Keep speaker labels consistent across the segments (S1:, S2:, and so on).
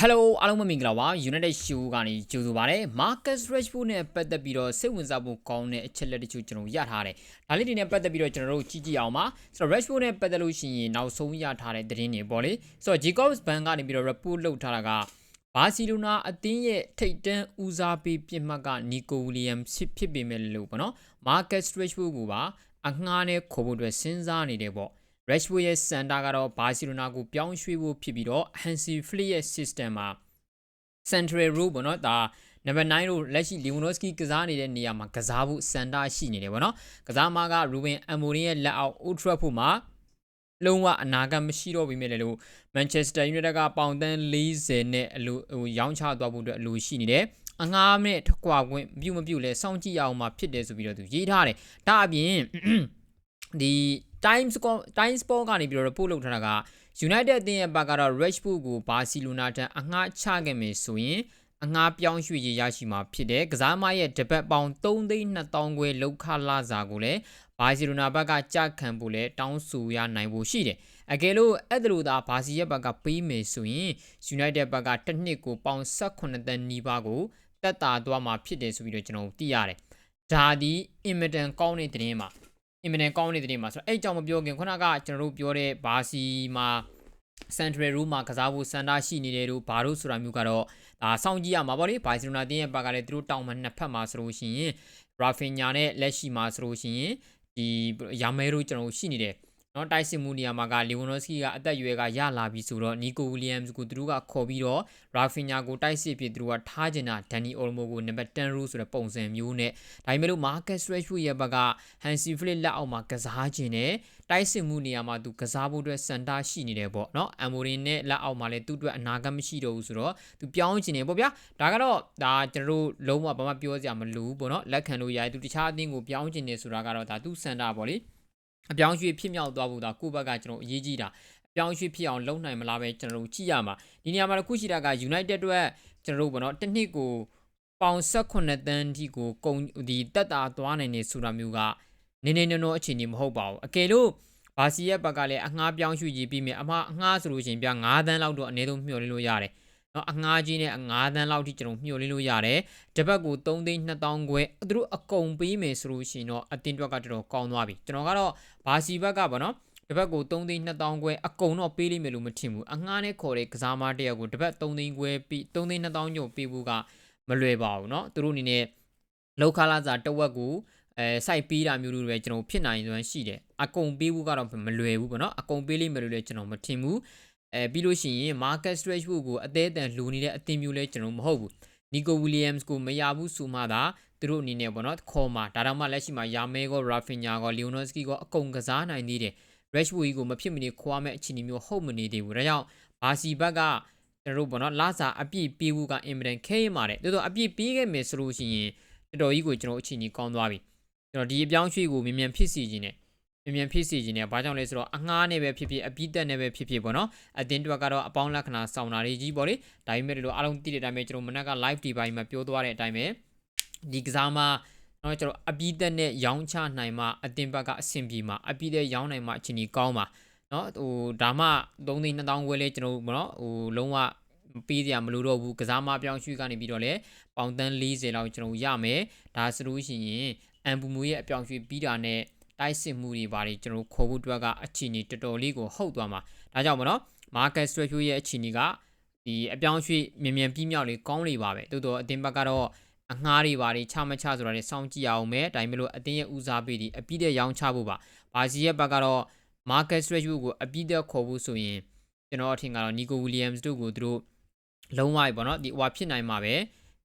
S1: Hello အားလုံးပဲမင်္ဂလာပါ United Show ကနေကြိုဆိုပါရစေ Marcus Rashford နဲ့ပတ်သက်ပြီးတော့စိတ်ဝင်စားဖို့ကောင်းတဲ့အချက်လက်တချို့ကျွန်တော်ရထားတယ်ဒါလေးတွေနဲ့ပတ်သက်ပြီးတော့ကျွန်တော်တို့ကြည့်ကြည့်အောင်ပါဆိုတော့ Rashford နဲ့ပတ်သက်လို့ရှိရင်နောက်ဆုံးရထားတဲ့သတင်းတွေပေါ့လေဆိုတော့ Jacobs Bank ကနေပြီးတော့ report လုပ်ထားတာကဘာစီလိုနာအသင်းရဲ့ထိပ်တန်းဦးစားပေးပြစ်မှတ်ကနီကိုဝီလီယမ်ဖြစ်ဖြစ်ပေမဲ့လို့ပေါ့နော် Marcus Rashford ကိုပါအငှားနဲ့ခေါ်ဖို့အတွက်စဉ်းစားနေတယ်ပေါ့ Rashford ရဲ့စန်တာကတော့ဘာစီလိုနာကိုပြောင်းရွှေ့ဖို့ဖြစ်ပြီးတော့ Hansi Flick ရဲ့ system မှာ central row ပေါ့နော်ဒါ number 9တို့လက်ရှိ Lewandowski ကစားနေတဲ့နေရာမှာကစားဖို့စန်တာရှိနေတယ်ပေါ့နော်ကစားမက Ruben Amorim ရဲ့လက်အောက် Old Trafford မှာလုံးဝအနာဂတ်မရှိတော့ပြီမဲ့လေလို့ Manchester United ကပေါင်တန်း40နဲ့အလိုဟိုရောင်းချသွားဖို့အတွက်အလိုရှိနေတယ်အငားနဲ့ထကွာခွင့်ပြုမပြုလဲစောင့်ကြည့်ရအောင်မှာဖြစ်တယ်ဆိုပြီးတော့သူရေးထားတယ်ဒါအပြင်ဒီ Times Times Sport ကနေပြီးတော့ report လုပ်ထားတာက United အသင်းရဲ့ဘက်ကတော့ Rashford ကိုဘာစီလိုနာထံအငှားချခဲ့မယ်ဆိုရင်အငှားပြောင်းရွှေ့ရေးရရှိမှာဖြစ်တယ်။ကစားမရဲ့တပတ်ပေါင်3သိန်း2000ခွဲလောက်ခလာစာကိုလည်းဘာစီလိုနာဘက်ကကြခံဖို့လည်းတောင်းဆိုရနိုင်ဖို့ရှိတယ်။အကယ်လို့အဲ့ဒါလိုသာဘာစီရဲ့ဘက်ကပေးမယ်ဆိုရင် United ဘက်ကတစ်နှစ်ကိုပေါင်18တန်းနီးပါးကိုတက်တာသွားမှာဖြစ်တယ်ဆိုပြီးတော့ကျွန်တော်သိရတယ်။ဒါဒီ Immediate ကောင်းတဲ့သတင်းမှာ အင်မတန်ကောင်းနေတဲ့တင်မှာဆိုတော့အဲ့ကြောင့်မပြောခင်ခုနကကျွန်တော်တို့ပြောတဲ့ဘာစီမှာ central room မှာကစားဖို့စန္ဒရှိနေတယ်လို့ဘာလို့ဆိုတာမျိုးကတော့ဒါစောင့်ကြည့်ရမှာပေါ့လေဘာစီလိုနာတင်းရဲ့ဘက်ကလည်းသူတို့တောင်းမှနှစ်ဖက်မှာဆိုလို့ရှိရင် Rafinha နဲ့လက်ရှိမှာဆိုလို့ရှိရင်ဒီယာမဲတို့ကျွန်တော်ရှိနေတယ် နော်တိုက်စစ်မှုနေရာမှာကလီဝွန်နိုစကီကအသက်အရွယ်ကရလာပြီဆိုတော့နီကိုဝီလီယမ်စ်ကိုသူတို့ကခေါ်ပြီးတော့ရာဖင်ညာကိုတိုက်စစ်ဖြစ်သူတို့ကထားကျင်တာဒန်နီအော်မိုကိုနံပါတ်10ရူဆိုတဲ့ပုံစံမျိုးနဲ့ဒါပေမဲ့လို့မာကတ်စရက်ရှူရဲ့ဘက်ကဟန်စီဖလစ်လက်အောက်မှာကစားခြင်းနဲ့တိုက်စစ်မှုနေရာမှာသူကစားဖို့အတွက်စန်တာရှိနေတယ်ပေါ့နော်အမ်မိုရင်နဲ့လက်အောက်မှာလည်းသူ့အတွက်အနာဂတ်မရှိတော့ဘူးဆိုတော့သူပြောင်းခြင်းနေပေါ့ဗျာဒါကတော့ဒါကျွန်တော်တို့လုံးဝဘာမှပြောစရာမလိုဘူးပေါ့နော်လက်ခံလို့ရတယ်သူတခြားအသင်းကိုပြောင်းခြင်းနေဆိုတာကတော့ဒါသူ့စန်တာပေါ့လေ အပြောင်းရွှေ့ဖြစ်မြောက်သွားဖို့ဒါကိုယ့်ဘက်ကကျွန်တော်အရေးကြီးတာအပြောင်းရွှေ့ဖြစ်အောင်လုပ်နိုင်မလားပဲကျွန်တော်တို့ကြည့်ရမှာဒီနေရာမှာတစ်ခုရှိတာက United အတွက်ကျွန်တော်တို့ဘောနော်တစ်နှစ်ကိုပေါင်18တန်းဒီကိုကုံဒီတက်တာသွားနိုင်နေဆိုတာမျိုးကနည်းနည်းနော်နော်အခြေအနေမဟုတ်ပါဘူးအကယ်လို့ဘာစီရဲ့ဘက်ကလည်းအငှားပြောင်းရွှေ့ကြည့်ပြီးမြအမှားအငှားဆိုလို့ရှိရင်ပြ9တန်းလောက်တော့အနည်းဆုံးမျှော်လင့်လို့ရတယ် နော်အငှားကြီးနဲ့9တန်းလောက်ထိကျွန်တော်မျှော်လင့်လို့ရတယ်တပတ်ကို3သိန်း2000ခွဲသူတို့အကုန်ပေးမယ်ဆိုလို့ရှိရင်တော့အတင်းတွက်ကတော်တော်ကောင်းသွားပြီကျွန်တော်ကတော့ဘာစီဘက်ကပေါ့နော်တပတ်ကို3သိန်း2000ခွဲအကုန်တော့ပေးလိမ့်မယ်လို့မထင်ဘူးအငှားနဲ့ခေါ်တဲ့ကစားမတယောက်ကိုတပတ်3သိန်းခွဲပြီး3သိန်း2000ညို့ပေးဖို့ကမလွယ်ပါဘူးเนาะသူတို့အနေနဲ့လောက်ခလာစာတဝက်ကိုအဲစိုက်ပေးတာမျိုးတွေပဲကျွန်တော်ဖြစ်နိုင်စွမ်းရှိတယ်အကုန်ပေးဖို့ကတော့မလွယ်ဘူးပေါ့နော်အကုန်ပေးလိမ့်မယ်လို့လည်းကျွန်တော်မထင်ဘူး အဲပြီးလို့ရှိရင် market stretchwood ကိုအသေးအတန်လူနေတဲ့အသင်းမျိုးလဲကျွန်တော်မဟုတ်ဘူး Nico Williams ကိုမရဘူးဆိုမှသာသူတို့အနေနဲ့ပေါ့နော်ခေါ်မှာဒါတော့မှလက်ရှိမှာယာမဲကော Rafinha ကော Lewandowski ကောအကုန်ကစားနိုင်သေးတယ် Rashford ကိုမဖြစ်မနေခွာမဲ့အခြေအနေမျိုးဟုတ်မနေသေးဘူးဒါကြောင့်ဘာစီဘက်ကကျွန်တော်တို့ပေါ့နော်လာစာအပြည့်ပြေးဖို့ကအင်မတန်ခဲရပါတယ်တော်တော်အပြည့်ပြေးခဲ့မယ်ဆိုလို့ရှိရင်တော်တော်ကြီးကိုကျွန်တော်အခြေအနေကောင်းသွားပြီကျွန်တော်ဒီအပြောင်းရွှေ့ကိုမြန်မြန်ဖြစ်စီခြင်းနဲ့ မြန်မြန်ဖြစ်စီခြင်းနဲ့ဘာကြောင့်လဲဆိုတော့အငှားနဲ့ပဲဖြစ်ဖြစ်အပြည့်တက်နဲ့ပဲဖြစ်ဖြစ်ပေါ့နော်အတင်းတွက်ကတော့အပေါင်းလက္ခဏာဆောင်တာတွေကြီးပေါ့လေဒါပေမဲ့လို့အားလုံးသိတဲ့အတိုင်းပဲကျွန်တော်မနက်က live ဒီပိုင်းမှာပြောသွားတဲ့အတိုင်းပဲဒီကစားမှာတော့ကျွန်တော်အပြည့်တက်နဲ့ရောင်းချနိုင်မှအတင်းဘက်ကအဆင်ပြေမှာအပြည့်တက်ရောင်းနိုင်မှအချိန်ကြီးကောင်းပါနော်ဟိုဒါမှ3သိန်း2000ဝယ်လဲကျွန်တော်ဘောနော်ဟိုလုံးဝပေးစရာမလိုတော့ဘူးကစားမပြောင်းရွှေ့ကနေပြီးတော့လဲပေါင်တန်း40လောက်ကျွန်တော်ရမယ်ဒါဆိုလို့ရှိရင်အန်ပူမူရဲ့အပြောင်းရွှေ့ပြီးတာနဲ့ တိုက်စစ်မှုတွေဘာတွေကျွန်တော်ခေါ်ဖို့အတွက်ကအချီနေတော်တော်လေးကိုဟုတ်သွားမှာဒါကြောင့်မနော် market strategy ရဲ့အချီနေကဒီအပြောင်းရွှေ့မြန်မြန်ပြီးမြောက်လေးကောင်းလေးပါပဲတိုးတော့အတင်းဘက်ကတော့အငှားတွေဘာတွေချမချဆိုတာတွေစောင့်ကြည့်အောင်မယ်ဒါပေမဲ့လို့အတင်းရဲ့ဦးစားပေးဒီအပြည့်တဲ့ရောင်းချဖို့ပါဘာစီရဲ့ဘက်ကတော့ market strategy ကိုအပြည့်တဲ့ခေါ်ဖို့ဆိုရင်ကျွန်တော်အထင်ကတော့ Nico Williams တို့ကိုသူတို့လုံးဝပေါ့နော်ဒီဟိုဖြစ်နိုင်မှာပဲ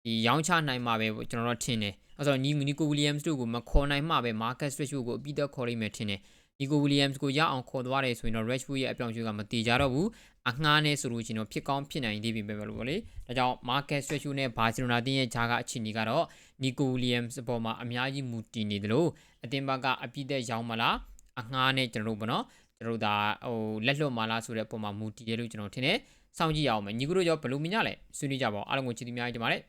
S1: ဒီရောင်းချနိုင်မှာပဲကျွန်တော်တို့ထင်တယ် အဲဆိုညီနီကိုဝီလီယမ်စ်တို့ကိုမခေါ်နိုင်မှပဲမာကတ်စရစ်ကိုအပြီးတော့ခေါ်လိုက်မယ်ထင်တယ်နီကိုဝီလီယမ်စ်ကိုရအောင်ခေါ်သွားတယ်ဆိုရင်တော့ Rashford ရဲ့အပြောင်းအလဲကမတည်ကြတော့ဘူးအငှားနဲ့ဆိုလို့ရှိရင်တော့ဖြစ်ကောင်းဖြစ်နိုင်သေးပြီပဲလို့ပေါ့လေဒါကြောင့် Marcus Rashford နဲ့ Barcelona တင်းရဲ့ဂျာကအခြေအနေကတော့ Nico Williams အပေါ်မှာအများကြီးမူတည်နေတယ်လို့အတင်းဘက်ကအပြည့်သက်ရောင်းမလားအငှားနဲ့ကျွန်တော်တို့ပေါ့နော်ကျွန်တော်တို့ဒါဟိုလက်လွတ်မလားဆိုတဲ့အပေါ်မှာမူတည်တယ်လို့ကျွန်တော်ထင်တယ်စောင့်ကြည့်ရအောင်မယ်ညီကိုတို့ရောဘယ်လိုမြင်ကြလဲဆွေးနွေးကြပါဦးအားလုံးကိုချစ်သူများကြီးကြပါမယ်